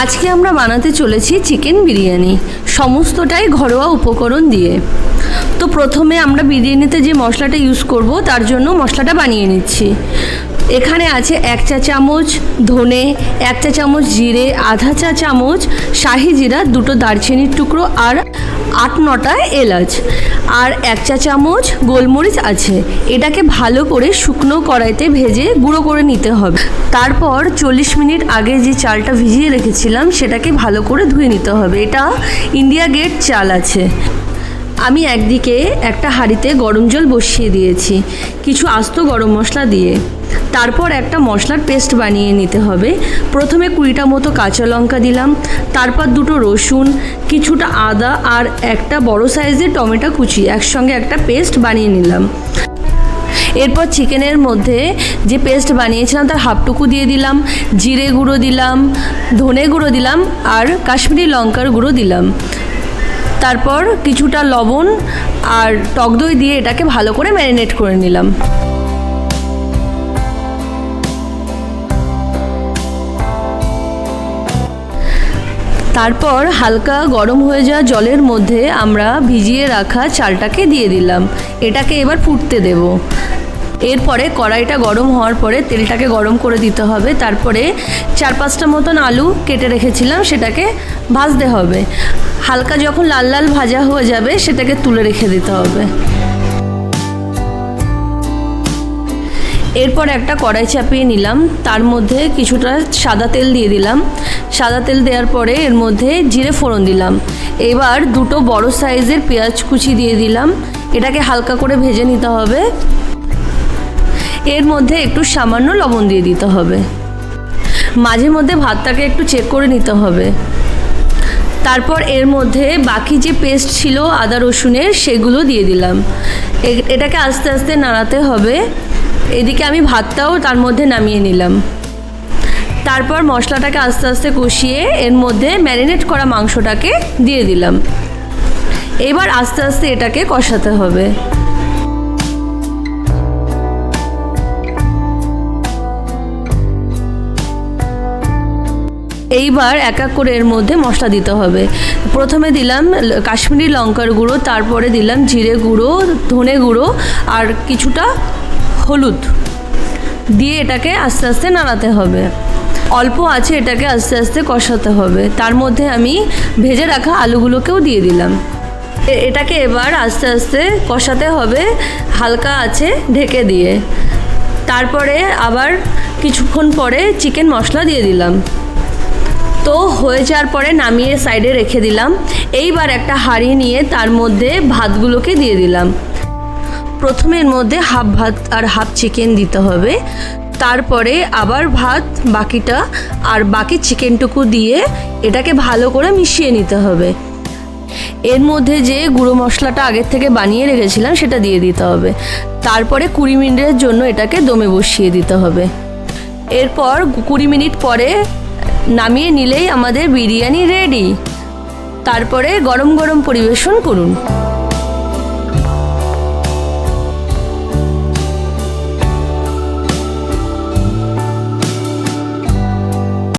আজকে আমরা বানাতে চলেছি চিকেন বিরিয়ানি। সমস্তটাই ঘরোয়া উপকরণ দিয়ে। তো প্রথমে আমরা বিরিয়ানিতে যে মশলাটা ইউজ করব, তার জন্য মশলাটা বানিয়ে নিচ্ছি। এখানে আছে এক চা চামচ ধনে, এক চা চামচ জিরে, আধা চা চামচ শাহি জিরা, দুটো দারচিনির টুকরো আর আট নটা এলাচ। আর এক চা চামচ গোলমরিচ আছে। এটাকে ভালো করে শুকনো কড়াইতে ভেজে গুঁড়ো করে নিতে হবে। তারপর চল্লিশ মিনিট আগে যে চালটা ভিজিয়ে রেখেছিলাম, সেটাকে ভালো করে ধুয়ে নিতে হবে। এটা ইন্ডিয়া গেট চাল আছে। আমি একদিকে একটা হাঁড়িতে গরম জল বসিয়ে দিয়েছি, কিছু আস্ত গরম মশলা দিয়ে। তারপর একটা মশলার পেস্ট বানিয়ে নিতে হবে। প্রথমে কুড়িটা মতো কাঁচা লঙ্কা দিলাম, তারপর দুটো রসুন, কিছুটা আদা আর একটা বড় সাইজের টমেটো কুচি একসঙ্গে একটা পেস্ট বানিয়ে নিলাম। এরপর চিকেনের মধ্যে যে পেস্ট বানিয়েছিলাম তার হাফটুকু দিয়ে দিলাম, জিরে গুঁড়ো দিলাম, ধনে গুঁড়ো দিলাম আর কাশ্মীরি লঙ্কার গুঁড়ো দিলাম। তারপর কিছুটা লবণ আর টক দই দিয়ে এটাকে ভালো করে ম্যারিনেট করে নিলাম। তারপর হালকা গরম হয়ে যাওয়া জলের মধ্যে আমরা ভিজিয়ে রাখা চালটাকে দিয়ে দিলাম। এটাকে এবার ফুটতে দেব। এরপরে কড়াইটা গরম হওয়ার পরে তেলটাকে গরম করে দিতে হবে। তারপরে চার পাঁচটা মতন আলু কেটে রেখেছিলাম, সেটাকে ভাজতে হবে। হালকা যখন লাল লাল ভাজা হয়ে যাবে, সেটাকে তুলে রেখে দিতে হবে। এরপর একটা কড়াই চাপিয়ে নিলাম। তার মধ্যে কিছুটা সাদা তেল দিয়ে দিলাম। সাদা তেল দেওয়ার পরে এর মধ্যে জিরে ফোড়ন দিলাম। এবার দুটো বড় সাইজের পেঁয়াজ কুচি দিয়ে দিলাম। এটাকে হালকা করে ভেজে নিতে হবে। এর মধ্যে একটু সামান্য লবণ দিয়ে দিতে হবে। মাঝে মধ্যে ভাতটাকে একটু চেক করে নিতে হবে। তারপর এর মধ্যে বাকি যে পেস্ট ছিল আদা রসুনের সেগুলো দিয়ে দিলাম। এটাকে আস্তে আস্তে নাড়াতে হবে। এদিকে আমি ভাতটাও তার মধ্যে নামিয়ে নিলাম। তারপর মশলাটাকে আস্তে আস্তে কষিয়ে এর মধ্যে ম্যারিনেট করা মাংসটাকে দিয়ে দিলাম। এবার আস্তে আস্তে এটাকে কষাতে হবে। এইবার এক এক করে এর মধ্যে মশলা দিতে হবে। প্রথমে দিলাম কাশ্মীরি লঙ্কার গুঁড়ো, তারপরে দিলাম জিরে গুঁড়ো, ধনে গুঁড়ো আর কিছুটা হলুদ। দিয়ে এটাকে আস্তে আস্তে নাড়াতে হবে। অল্প আছে এটাকে আস্তে আস্তে কষাতে হবে। তার মধ্যে আমি ভেজে রাখা আলুগুলোকেও দিয়ে দিলাম। এটাকে এবার আস্তে আস্তে কষাতে হবে। হালকা আছে ঢেকে দিয়ে। তারপরে আবার কিছুক্ষণ পরে চিকেন মশলা দিয়ে দিলাম। তো হয়ে যাওয়ার পরে নামিয়ে সাইডে রেখে দিলাম। এইবার একটা হাঁড়ি নিয়ে তার মধ্যে ভাতগুলোকে দিয়ে দিলাম। প্রথমে এর মধ্যে হাফ ভাত আর হাফ চিকেন দিতে হবে। তারপরে আবার ভাত, বাকিটা আর বাকি চিকেনটুকু দিয়ে এটাকে ভালো করে মিশিয়ে নিতে হবে। এর মধ্যে যে গুঁড়ো মশলাটা আগের থেকে বানিয়ে রেখেছিলাম সেটা দিয়ে দিতে হবে। তারপরে কুড়ি মিনিটের জন্য এটাকে দমে বসিয়ে দিতে হবে। এরপর কুড়ি মিনিট পরে নামিয়ে নিলেই আমাদের বিরিয়ানি রেডি তারপরে গরম গরম পরিবেশন করুন।